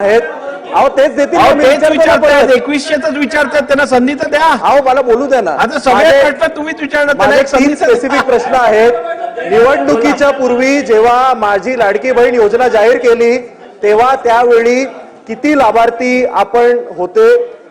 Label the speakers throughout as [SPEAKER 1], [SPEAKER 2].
[SPEAKER 1] आहेत. अहो तेच देतील
[SPEAKER 2] अहो,
[SPEAKER 1] मी
[SPEAKER 2] तेच
[SPEAKER 1] विचारतो ना
[SPEAKER 2] विचारतात. एकवीसशेच विचारतात त्यांना संधी तर द्या.
[SPEAKER 1] अहो मला बोलू द्या ना.
[SPEAKER 2] आता सगळे
[SPEAKER 1] माझे-
[SPEAKER 2] प्रश्न तुम्हीच विचारणार त्यांना
[SPEAKER 1] माझे
[SPEAKER 2] एक संधी
[SPEAKER 1] तीन
[SPEAKER 2] तर द्या.
[SPEAKER 1] स्पेसिफिक प्रश्न आहेत. निवडणुकीच्या पूर्वी जेव्हा माझी लाडकी बहीण योजना जाहीर केली तेव्हा त्यावेळी किती लाभार्थी आपण होते?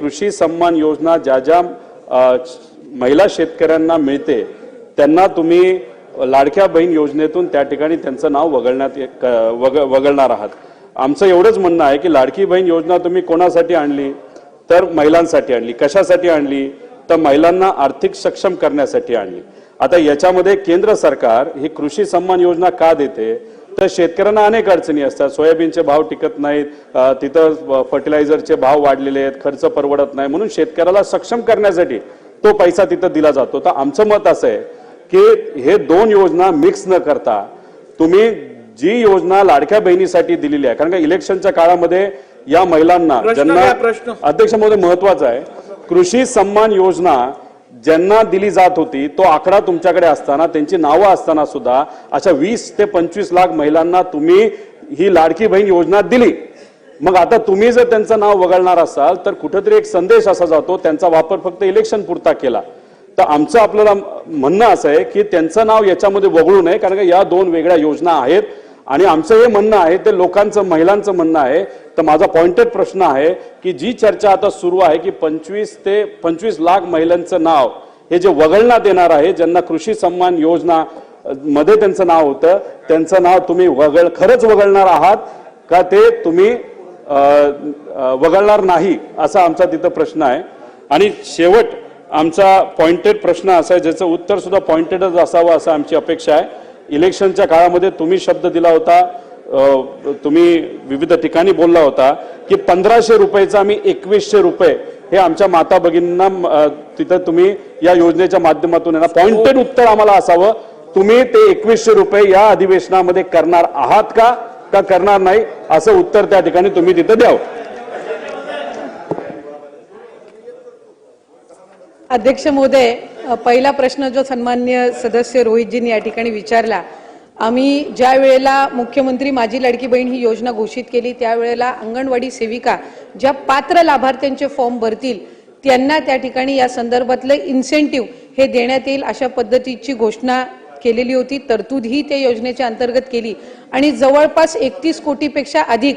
[SPEAKER 3] कृषी सन्मान योजना ज्या ज्या महिला शेतकऱ्यांना मिळते त्यांना तुम्ही लाडक्या बहीण योजनेतून त्या ठिकाणी त्यांचं नाव वगळण्यात वग वगळणार आहात. आमचं एवढंच म्हणणं आहे की लाडकी बहीण योजना तुम्ही कोणासाठी आणली? तर महिलांसाठी आणली. कशासाठी आणली? तर महिलांना आर्थिक सक्षम करण्यासाठी आणली. आता याच्यामध्ये केंद्र सरकार ही कृषी सन्मान योजना का देते? तर शेतकऱ्यांना अनेक अडचणी असतात. सोयाबीनचे भाव टिकत नाहीत. तिथं फर्टिलायझरचे भाव वाढलेले आहेत. खर्च परवडत नाही. म्हणून शेतकऱ्याला सक्षम करण्यासाठी तो पैसा तिथं दिला जातो. तर आमचं मत असं आहे की हे दोन योजना मिक्स न करता तुम्ही जी योजना लाडक्या बहिणीसाठी दिलेली आहे कारण का इलेक्शनच्या काळामध्ये या महिलांना
[SPEAKER 2] प्रश्न.
[SPEAKER 3] अध्यक्ष महोदय महत्वाचं आहे. कृषी सन्मान योजना ज्यांना दिली जात होती तो आकडा तुमच्याकडे असताना त्यांची नावं असताना सुद्धा अशा वीस ते पंचवीस लाख महिलांना तुम्ही ही लाडकी बहीण योजना दिली. मग आता तुम्ही जर त्यांचं नाव वगळणार असाल तर कुठेतरी एक संदेश असा जातो त्यांचा वापर फक्त इलेक्शन पुरता केला. तर आमचं आपल्याला म्हणणं असं आहे की त्यांचं नाव याच्यामध्ये वगळू नये कारण का या दोन वेगळ्या योजना आहेत. आणि आमचं हे म्हणणं आहे ते लोकांचं महिलांचं म्हणणं आहे तर माझा पॉइंटेड प्रश्न आहे की जी चर्चा आता सुरू आहे की पंचवीस ते पंचवीस लाख महिलांचं नाव हे जे वगळण्यात येणार आहे ज्यांना कृषी सन्मान योजना मध्ये त्यांचं नाव होतं त्यांचं नाव तुम्ही वगळ खरंच वगळणार आहात का ते तुम्ही वगळणार नाही असा आमचा तिथं प्रश्न आहे. आणि शेवट आमचा पॉइंटेड प्रश्न असा आहे ज्याचं उत्तर सुद्धा पॉइंटेडच असावं असं आमची अपेक्षा आहे. इलेक्शनच्या काळामध्ये तुम्ही शब्द दिला होता तुम्ही विविध ठिकाणी बोलला होता की पंधराशे रुपयेचा आम्ही एकवीसशे रुपये हे आमच्या माता भगिनींना तिथं तुम्ही या योजनेच्या माध्यमातून पॉइंटेड उत्तर आम्हाला असावं. तुम्ही ते एकवीसशे रुपये या अधिवेशनामध्ये करणार आहात का? का करणार नाही? असं उत्तर त्या ठिकाणी तुम्ही तिथं द्यावं.
[SPEAKER 4] अध्यक्ष महोदय पहिला प्रश्न जो सन्मान्य सदस्य रोहितजींनी या ठिकाणी विचारला आम्ही ज्या वेळेला मुख्यमंत्री माझी लाडकी बहीण ही योजना घोषित केली त्यावेळेला अंगणवाडी सेविका ज्या पात्र लाभार्थ्यांचे फॉर्म भरतील त्यांना त्या ठिकाणी या संदर्भातलं इन्सेंटिव्ह हे देण्यात येईल अशा पद्धतीची घोषणा केलेली होती. तरतूद ही त्या योजनेच्या अंतर्गत केली. आणि जवळपास एकतीस कोटीपेक्षा अधिक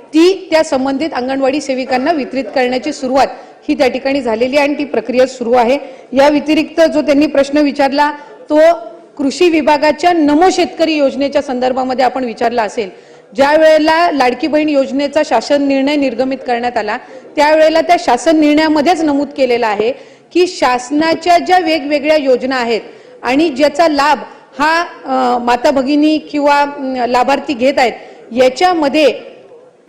[SPEAKER 4] ती त्या संबंधित अंगणवाडी सेविकांना वितरित करण्याची सुरुवात ही त्या ठिकाणी झालेली आहे आणि ती प्रक्रिया सुरू आहे. या व्यतिरिक्त जो त्यांनी प्रश्न विचारला तो कृषी विभागाच्या नमो शेतकरी योजनेच्या संदर्भामध्ये आपण विचारला असेल. ज्या वेळेला लाडकी बहीण योजनेचा शासन निर्णय निर्गमित करण्यात आला त्यावेळेला त्या शासन निर्णयामध्येच नमूद केलेला आहे की शासनाच्या ज्या वेगवेगळ्या योजना आहेत आणि ज्याचा लाभ हा माता भगिनी किंवा लाभार्थी घेत आहेत याच्यामध्ये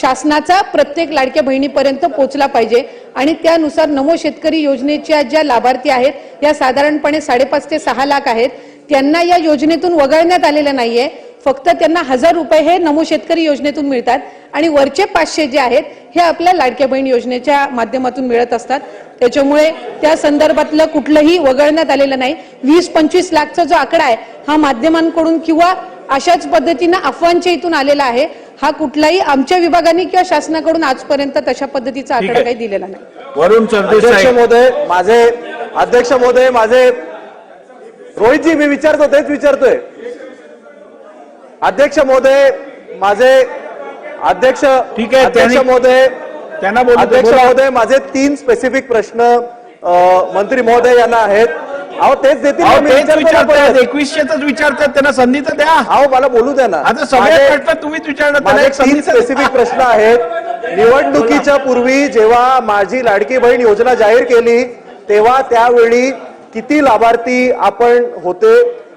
[SPEAKER 4] शासनाचा प्रत्येक लाडक्या बहिणीपर्यंत पोहोचला पाहिजे आणि त्यानुसार नमो शेतकरी योजनेच्या ज्या लाभार्थी आहेत या साधारणपणे साडेपाच ते सहा लाख आहेत त्यांना या योजनेतून वगळण्यात आलेलं नाहीये. फक्त त्यांना हजार रुपये हे नमो शेतकरी योजनेतून मिळतात आणि वरचे पाचशे जे आहेत हे आपल्या लाडक्या बहीण योजनेच्या माध्यमातून मिळत असतात. त्याच्यामुळे त्या संदर्भातलं कुठलंही वगळण्यात आलेलं नाही. वीस पंचवीस लाखचा जो आकडा आहे हा माध्यमांकडून किंवा अशाच पद्धतीनं अफवांच्या इथून आलेला आहे. हा कुठलाही आमच्या विभागाने किंवा शासनाकडून आजपर्यंत तशा पद्धतीचा आकडा काही दिलेला नाही.
[SPEAKER 2] वरुण
[SPEAKER 1] अध्यक्ष महोदय माझे अध्यक्ष महोदय माझे रोहितजी मी विचारतो तेच विचारतोय. अध्यक्ष महोदय माझे अध्यक्ष
[SPEAKER 2] ठीक आहे,
[SPEAKER 1] अध्यक्ष महोदय
[SPEAKER 2] त्यांना
[SPEAKER 1] अध्यक्ष. महोदय माझे तीन स्पेसिफिक प्रश्न मंत्री महोदय यांना आहेत. अहो तेच देतील ना
[SPEAKER 2] विचारतात त्यांना संधी तर द्या.
[SPEAKER 1] अहो मला बोलू द्या ना.
[SPEAKER 2] आता सगळे
[SPEAKER 1] माझे-
[SPEAKER 2] प्रश्न तुम्हीच विचारणार
[SPEAKER 1] माझे
[SPEAKER 2] एक संधी.
[SPEAKER 1] स्पेसिफिक प्रश्न आहेत. निवडणुकीच्या पूर्वी जेव्हा माझी लाडकी बहीण योजना जाहीर केली तेव्हा त्यावेळी किती लाभार्थी आपण होते?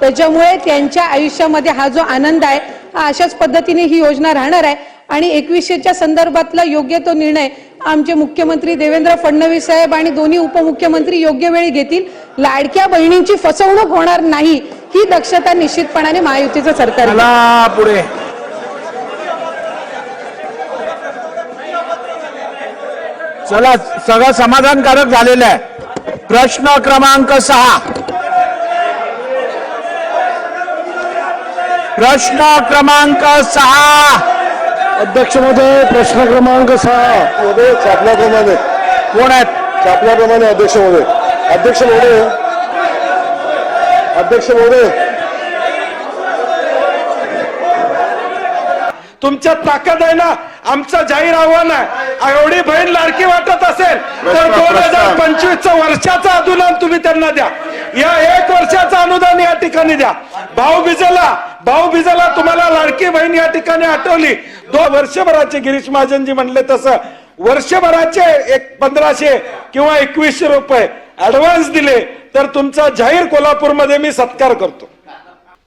[SPEAKER 4] त्याच्यामुळे त्यांच्या आयुष्यामध्ये हा जो आनंद आहे हा अशाच पद्धतीने ही योजना राहणार आहे. आणि एकवीसशेच्या संदर्भातला योग्य तो निर्णय आमचे मुख्यमंत्री देवेंद्र फडणवीस साहेब आणि दोन्ही उपमुख्यमंत्री योग्य वेळी घेतील. लाडक्या बहिणींची फसवणूक होणार नाही ही दक्षता निश्चितपणाने महायुतीचं सरकार
[SPEAKER 2] पुढे. चला सगळं समाधानकारक झालेलं आहे. प्रश्न क्रमांक सहा. प्रश्न क्रमांक सहा.
[SPEAKER 5] अध्यक्ष महोदय प्रश्न क्रमांक सहा. महोदय छापल्याप्रमाणे
[SPEAKER 2] कोण आहेत?
[SPEAKER 5] छापल्याप्रमाणे अध्यक्ष महोदय. अध्यक्ष महोदय. अध्यक्ष महोदय.
[SPEAKER 6] तुमच्यात ताकद आहे ना आमचं जाहीर आव्हान आहे. एवढी बहीण लाडकी वाटत असेल तर दोन हजार पंचवीस वर्षाचं अनुदान तुम्ही त्यांना द्या. या एक वर्षाचं अनुदान या ठिकाणी द्या. भाऊ बिजला भाऊ बिजला तुम्हाला लाडकी बहीण या ठिकाणी आठवली. दो वर्षभराचे गिरीश महाजनजी म्हणले तसं. वर्षभराचे एक पंधराशे किंवा एकवीसशे रुपये ऍडव्हान्स दिले तर तुमचा जाहीर कोल्हापूरमध्ये मी सत्कार करतो.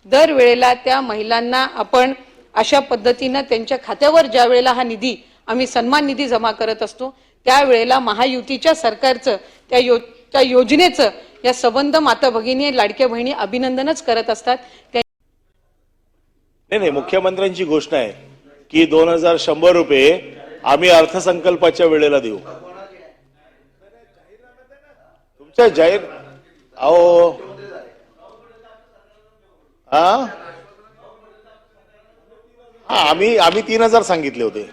[SPEAKER 4] दरवेळेला त्या महिलांना आपण अशा पद्धतीनं त्यांच्या खात्यावर ज्या वेळेला हा निधी आम्ही सन्मान निधी जमा करत असतो त्यावेळेला महायुतीच्या सरकारचं त्या यो त्या योजनेचं या संबंध माता भगिनी लाडक्या बहिणी अभिनंदनच करत असतात.
[SPEAKER 7] नाही नाही मुख्यमंत्र्यांची घोषणा आहे की दोन हजार शंभर रुपये आम्ही अर्थसंकल्पाच्या वेळेला देऊ. तुमच्या जाहीर अहो. हा? हा आम्ही आम्ही तीन हजार सांगितले होते.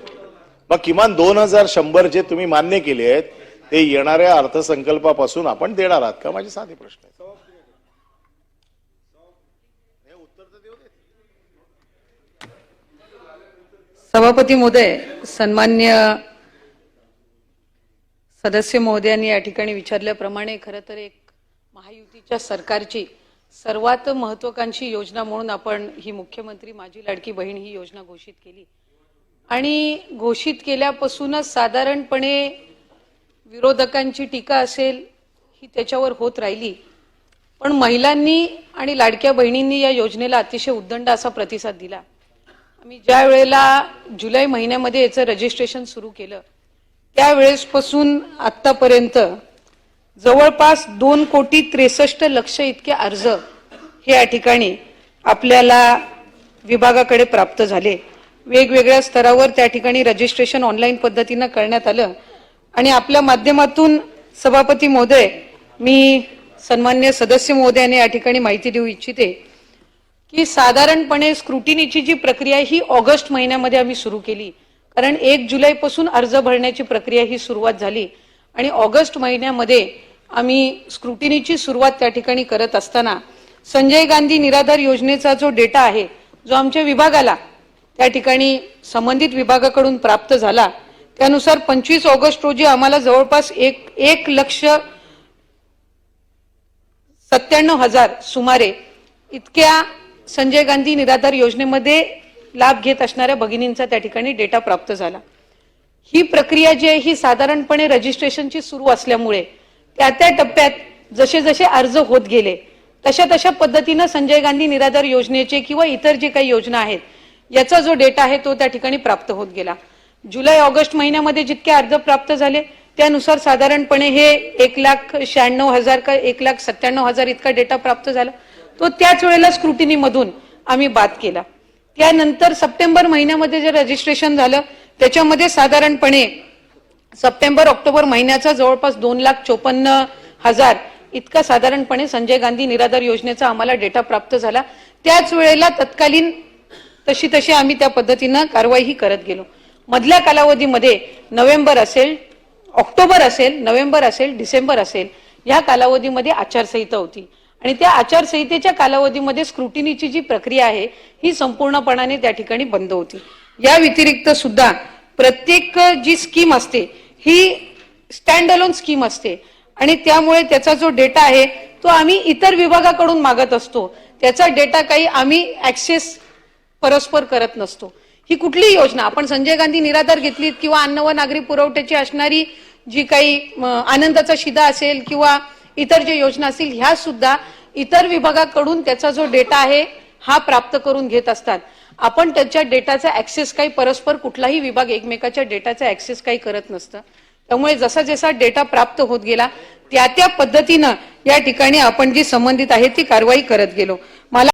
[SPEAKER 7] मग किमान दोन हजार शंभर जे तुम्ही मान्य केले आहेत ते येणाऱ्या अर्थसंकल्पापासून आपण देणार आहात का? माझे साधे प्रश्न आहेत.
[SPEAKER 4] सभापती महोदय सन्मान्य सदस्य महोदयांनी या ठिकाणी विचारल्याप्रमाणे खरं तर एक महायुतीच्या सरकारची सर्वात महत्वाकांक्षी योजना म्हणून आपण ही मुख्यमंत्री माझी लाडकी बहीण ही योजना घोषित केली. आणि घोषित केल्यापासूनच साधारणपणे विरोधकांची टीका असेल ही त्याच्यावर होत राहिली. पण महिलांनी आणि लाडक्या बहिणींनी या योजनेला अतिशय उद्दंड असा प्रतिसाद दिला. आम्ही ज्या वेळेला जुलै महिन्यामध्ये याचं रजिस्ट्रेशन सुरू केलं त्यावेळेसपासून आत्तापर्यंत जवळपास दोन कोटी त्रेसष्ट लक्ष इतके अर्ज हे या ठिकाणी आपल्याला विभागाकडे प्राप्त झाले. वेगवेगळ्या स्तरावर त्या ठिकाणी रजिस्ट्रेशन ऑनलाईन पद्धतीनं करण्यात आलं. आणि आपल्या माध्यमातून सभापती महोदय मी सन्मान्य सदस्य महोदयाने या ठिकाणी माहिती देऊ इच्छिते की साधारणपणे स्क्रुटिनीची जी प्रक्रिया ही ऑगस्ट महिन्यामध्ये आम्ही सुरू केली. कारण एक जुलैपासून अर्ज भरण्याची प्रक्रिया ही सुरुवात झाली. आणि ऑगस्ट महिन्यामध्ये आम्ही स्क्रुटिनीची सुरुवात त्या ठिकाणी करत असताना संजय गांधी निराधार योजनेचा जो डेटा आहे जो आमच्या विभागाला त्या ठिकाणी संबंधित विभागाकडून प्राप्त झाला त्यानुसार पंचवीस ऑगस्ट रोजी आम्हाला जवळपास एक एक लक्ष सत्त्याण्णव हजार सुमारे इतक्या संजय गांधी निराधार योजनेमध्ये लाभ घेत असणाऱ्या भगिनींचा त्या ठिकाणी डेटा प्राप्त झाला. ही प्रक्रिया जी आहे ही साधारणपणे रजिस्ट्रेशनची सुरू असल्यामुळे त्या त्या टप्प्यात जसे जसे अर्ज होत गेले तशा तशा पद्धतीनं संजय गांधी निराधार योजनेचे किंवा इतर जे काही योजना आहेत याचा जो डेटा आहे तो त्या ठिकाणी प्राप्त होत गेला. जुलै ऑगस्ट महिन्यामध्ये जितके अर्ज प्राप्त झाले त्यानुसार साधारणपणे हे एक लाख शहाण्णव हजार का एक लाख सत्त्याण्णव हजार इतका डेटा प्राप्त झाला. तो त्याच वेळेला स्क्रुटिनीमधून आम्ही बाद केला. त्यानंतर सप्टेंबर महिन्यामध्ये जे रजिस्ट्रेशन झालं त्याच्यामध्ये साधारणपणे सप्टेंबर ऑक्टोबर महिन्याचा जवळपास दोन लाख चोपन्न हजार इतका साधारणपणे संजय गांधी निराधार योजनेचा आम्हाला डेटा प्राप्त झाला. त्याच वेळेला तत्कालीन तशी तशी आम्ही त्या पद्धतीनं कारवाईही करत गेलो. मधल्या कालावधीमध्ये नोव्हेंबर असेल ऑक्टोबर असेल नोव्हेंबर असेल डिसेंबर असेल या कालावधीमध्ये आचारसंहिता होती. आणि त्या आचारसंहितेच्या कालावधीमध्ये स्क्रुटिनीची जी प्रक्रिया आहे ही संपूर्णपणाने त्या ठिकाणी बंद होती. या व्यतिरिक्त सुद्धा प्रत्येक जी स्कीम असते ही स्टँड अलोन स्कीम असते. आणि त्यामुळे त्याचा जो डेटा आहे तो आम्ही इतर विभागाकडून मागत असतो. त्याचा डेटा काही आम्ही ऍक्सेस परस्पर करत नसतो. ही कुठलीही योजना. आपण संजय गांधी निराधार घेतलीत किंवा अन्न व नागरी पुरवठ्याची असणारी जी काही आनंदाचा शिदा असेल किंवा इतर जे योजना असतील ह्या सुद्धा इतर विभागाकडून त्याचा जो डेटा आहे हा प्राप्त करून घेत असतात. आपण त्याच्या डेटाचा ऍक्सेस काही परस्पर कुठलाही विभाग एकमेकाच्या डेटाचा ऍक्सेस काही करत नसतं. त्यामुळे जसा जसा डेटा प्राप्त होत गेला त्या त्या पद्धतीनं या ठिकाणी आपण जी संबंधित आहे ती कारवाई करत गेलो.